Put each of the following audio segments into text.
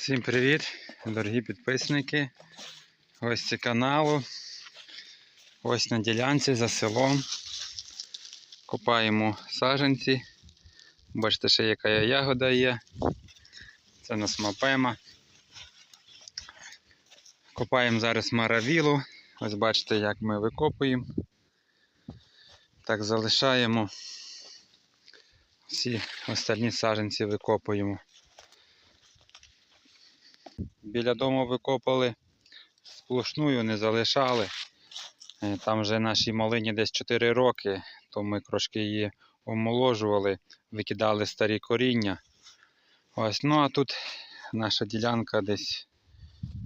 Всім привіт, дорогі підписники, гості каналу. Ось на ділянці за селом. Копаємо саженці. Бачите, ще яка ягода є. Це нас мапема. Копаємо зараз маравілу. Ось бачите, як ми викопуємо. Так, залишаємо. Всі остальні саженці викопуємо. Біля дому викопали сплошную, не залишали. Е, Там вже нашій малині десь 4 роки, то ми трошки її омоложували, викидали старі коріння. Ось, ну а тут наша ділянка десь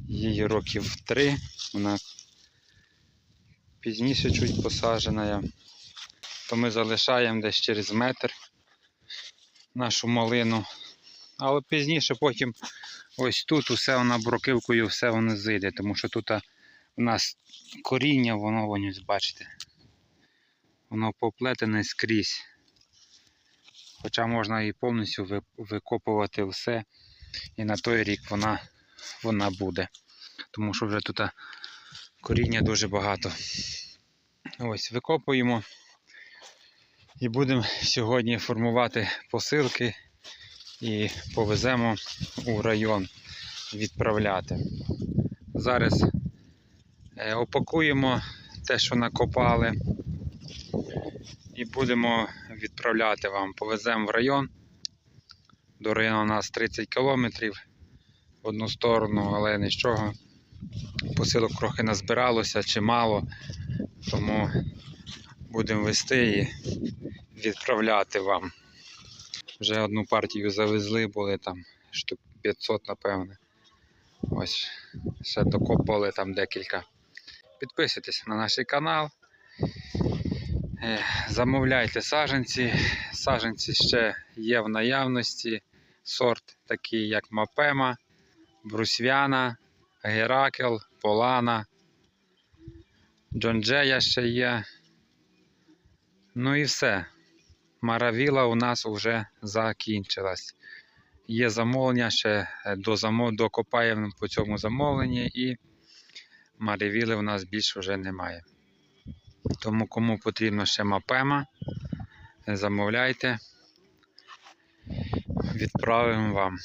її років 3. Вона пізніше чуть посаджена. То ми залишаємо десь через метр нашу малину. Але пізніше потім ось тут усе вона бруківкою, все воно зійде, тому що тут у нас коріння, воно вон, ось бачите. Воно поплетене скрізь. Хоча можна і повністю викопувати все. І на той рік вона, вона буде. Тому що вже тут коріння дуже багато. Ось викопуємо. І будемо сьогодні формувати посилки і повеземо у район відправляти. Зараз е, опакуємо те, що накопали, і будемо відправляти вам. Повеземо в район. До району у нас 30 кілометрів в одну сторону, але нічого. Посилок трохи назбиралося чимало, тому будемо вести і відправляти вам. Вже одну партію завезли, були там штук 500, напевне. Ось ще докопали там декілька. Підписуйтесь на наш канал. Е, Замовляйте саженці. Саженці ще є в наявності. Сорт такий, як Мапема, Брусвяна, Геракел, Полана, Джонджея ще є. Ну і все. Маравіла у нас вже закінчилась. Є замовлення ще е, до замов... докопаємо по цьому замовленні і Маравіли у нас більше вже немає. Тому кому потрібно ще мапема, замовляйте, відправимо вам.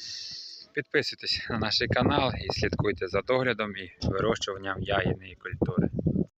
Підписуйтесь на наш канал і слідкуйте за доглядом і вирощуванням ягідної культури.